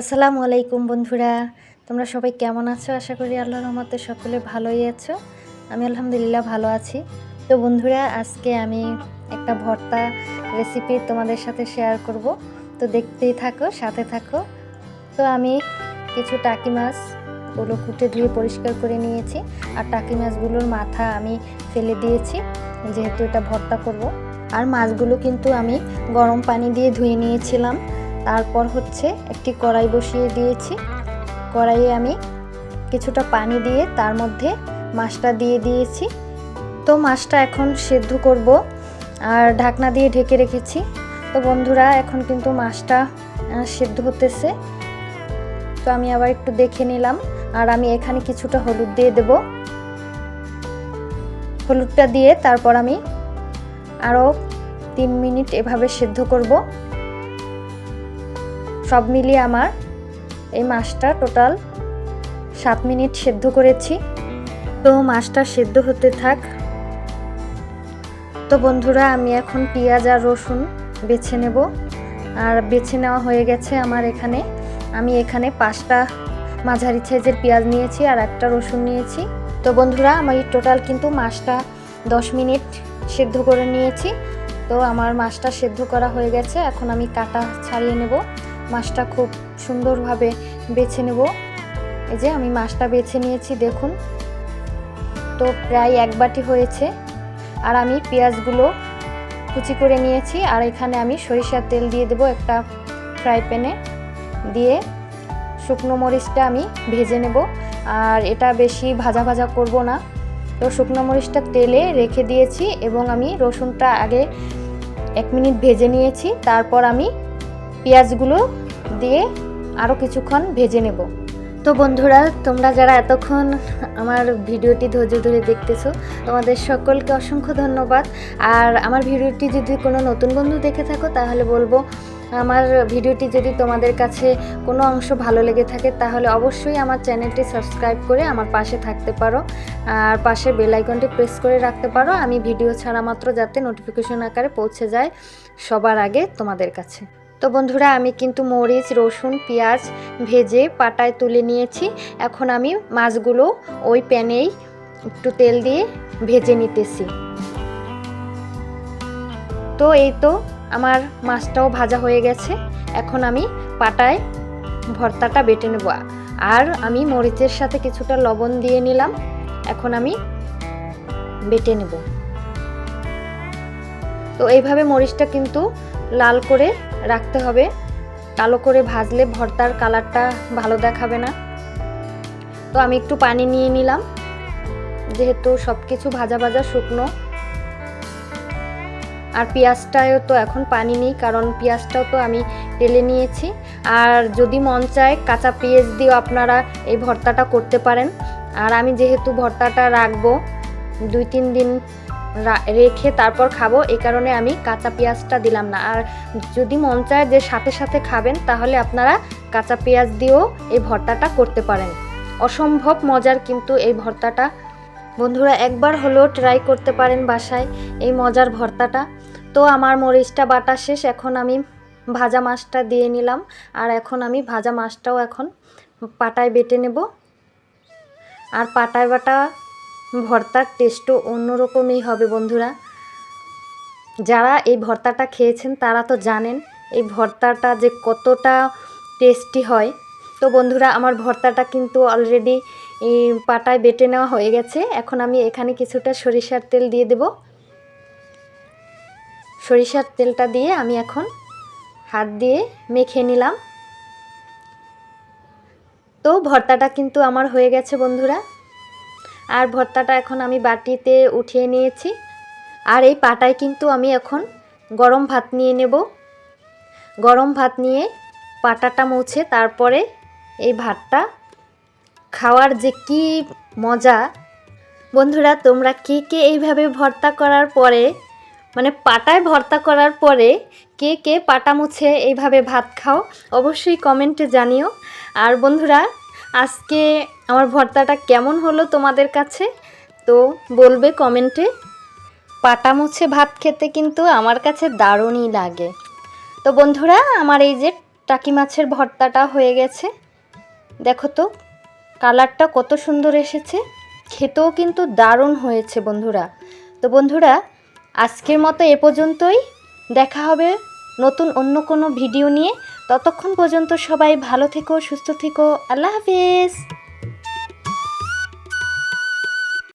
আসসালামু আলাইকুম বন্ধুরা, তোমরা সবাই কেমন আছো? আশা করি আল্লাহর রহমতে সকলে ভালোই আছো। আমি আলহামদুলিল্লাহ ভালো আছি। তো বন্ধুরা, আজকে আমি একটা ভর্তা রেসিপি তোমাদের সাথে শেয়ার করব। তো দেখতেই থাকো, সাথে থাকো। তো আমি কিছু টাকি মাছ ওগুলো কুটে ধুয়ে পরিষ্কার করে নিয়েছি। আর টাকি মাছগুলোর মাথা আমি ফেলে দিয়েছি, যেহেতু এটা ভর্তা করব। আর মাছগুলো কিন্তু আমি গরম পানি দিয়ে ধুয়ে নিয়েছিলাম। তারপর হচ্ছে একটি কড়াই বসিয়ে দিয়েছি। কড়াইয়ে আমি কিছুটা পানি দিয়ে তার মধ্যে মাছটা দিয়ে দিয়েছি। তো মাছটা এখন সেদ্ধ করব আর ঢাকনা দিয়ে ঢেকে রেখেছি। তো বন্ধুরা, এখন কিন্তু মাছটা সেদ্ধ হতেছে। তো আমি আবার একটু দেখে নিলাম আর আমি এখানে কিছুটা হলুদ দিয়ে দেব। হলুদটা দিয়ে তারপর আমি আরও তিন মিনিট এভাবে সেদ্ধ করব। সব মিলিয়ে আমার এই মাছটা টোটাল সাত মিনিট সেদ্ধ করেছি। তো মাছটা সেদ্ধ হতে থাক। তো বন্ধুরা, আমি এখন পেঁয়াজ আর রসুন বেছে নেব। আর বেছে নেওয়া হয়ে গেছে আমার এখানে। আমি এখানে পাঁচটা মাঝারি সাইজের পেঁয়াজ নিয়েছি আর একটা রসুন নিয়েছি। তো বন্ধুরা, আমার টোটাল কিন্তু মাছটা দশ মিনিট সেদ্ধ করে নিয়েছি। তো আমার মাছটা সেদ্ধ করা হয়ে গেছে। এখন আমি কাটা ছাড়িয়ে নেব। মাছটা খুব সুন্দরভাবে বেছে নেব। এই যে আমি মাছটা বেছে নিয়েছি, দেখুন। তো প্রায় এক বাটি হয়েছে। আর আমি পেঁয়াজগুলো কুচি করে নিয়েছি। আর এখানে আমি সরিষার তেল দিয়ে দেবো একটা ফ্রাই প্যানে। দিয়ে শুকনো মরিচটা আমি ভেজে নেব। আর এটা বেশি ভাজা ভাজা করব না। তো শুকনো মরিচটা তেলে রেখে দিয়েছি এবং আমি রসুনটা আগে এক মিনিট ভেজে নিয়েছি। তারপর আমি পেঁয়াজগুলো দিয়ে আরও কিছুক্ষণ ভেজে নেব। তো বন্ধুরা, তোমরা যারা এতক্ষণ আমার ভিডিওটি ধৈর্য ধরে দেখতেছো, তোমাদের সকলকে অসংখ্য ধন্যবাদ। আর আমার ভিডিওটি যদি কোনো নতুন বন্ধু দেখে থাকো, তাহলে বলব, আমার ভিডিওটি যদি তোমাদের কাছে কোনো অংশ ভালো লেগে থাকে, তাহলে অবশ্যই আমার চ্যানেলটি সাবস্ক্রাইব করে আমার পাশে থাকতে পারো। আর পাশে বেল আইকনটি প্রেস করে রাখতে পারো। আমি ভিডিও ছাড়া মাত্র যাতে নোটিফিকেশন আকারে পৌঁছে যায় সবার আগে তোমাদের কাছে। তো বন্ধুরা, আমি কিন্তু মরিচ, রসুন, পেঁয়াজ ভেজে পাটায় তুলে নিয়েছি। এখন আমি মাছগুলো ওই প্যানেই একটু তেল দিয়ে ভেজে নিতেছি। তো এই তো আমার মাছটাও ভাজা হয়ে গেছে। এখন আমি পাটায় ভর্তাটা বেটে নেব। আর আমি মরিচের সাথে কিছুটা লবণ দিয়ে নিলাম। এখন আমি বেটে নেব। তো এইভাবে মরিচটা কিন্তু লাল করে রাখতে হবে। কালো করে ভাজলে ভর্তার কালারটা ভালো দেখাবে না। তো আমি একটু পানি নিয়ে নিলাম। যেহেতু সব কিছু ভাজা ভাজা শুকনো। আর পেঁয়াজটাও তো এখন পানি নেই, কারণ পেঁয়াজটাও তো আমি তেলে নিয়েছি। আর যদি মন চায় কাঁচা পেঁয়াজ দিয়েও আপনারা এই ভর্তাটা করতে পারেন। আর আমি যেহেতু ভর্তাটা রাখব, দুই তিন দিন রেখে তারপর খাব। এই কারণে আমি কাঁচা পেঁয়াজটা দিলাম না। আর যদি মন চায় যে সাথে সাথে খাবেন, তাহলে আপনারা কাঁচা পেঁয়াজ দিয়েও এই ভর্তাটা করতে পারেন। অসম্ভব মজার কিন্তু এই ভর্তাটা। বন্ধুরা, একবার হলেও ট্রাই করতে পারেন বাসায় এই মজার ভর্তাটা। তো আমার মরিচটা বাটা শেষ, এখন আমি ভাজা মাছটা দিয়ে নিলাম। আর এখন আমি ভাজা মাছটাও এখন পাটায় বেটে নেব। আর পাটায় বাটা ভর্তার টেস্টও অন্যরকমই হবে বন্ধুরা। যারা এই ভর্তাটা খেয়েছেন, তারা তো জানেন এই ভর্তাটা যে কতটা টেস্টি হয়। তো বন্ধুরা, আমার ভর্তাটা কিন্তু অলরেডি পাটায় বেটে নেওয়া হয়ে গেছে। এখন আমি এখানে কিছুটা সরিষার তেল দিয়ে দেব। সরিষার তেলটা দিয়ে আমি এখন হাত দিয়ে মেখে নিলাম। তো ভর্তাটা কিন্তু আমার হয়ে গেছে বন্ধুরা। আর ভর্তাটা এখন আমি বাটিতে উঠিয়ে নিয়েছি। আর এই পাটায় কিন্তু আমি এখন গরম ভাত নিয়ে নেব। গরম ভাত নিয়ে পাটাটা মুছে তারপরে এই ভাতটা খাওয়ার যে কি মজা। বন্ধুরা, তোমরা কে কে এইভাবে ভর্তা করার পরে মানে পাটায় ভর্তা করার পরে কে কে পাটা মুছে এইভাবে ভাত খাও, অবশ্যই কমেন্টে জানিও। আর বন্ধুরা, আজকে আমার ভর্তাটা কেমন হলো তোমাদের কাছে? তো বলবে কমেন্টে। পাটা মুছে ভাত খেতে কিন্তু আমার কাছে দারুণই লাগে। তো বন্ধুরা, আমার এই যে টাকি মাছের ভর্তাটা হয়ে গেছে। দেখো তো, কালারটা কত সুন্দর এসেছে। খেতেও কিন্তু দারুণ হয়েছে বন্ধুরা। তো বন্ধুরা, আজকের মতো এ পর্যন্তই। দেখা হবে নতুন অন্য কোনো ভিডিও নিয়ে। ততক্ষণ পর্যন্ত সবাই ভালো থেকো, সুস্থ থেকো। আল্লাহ হাফেজ।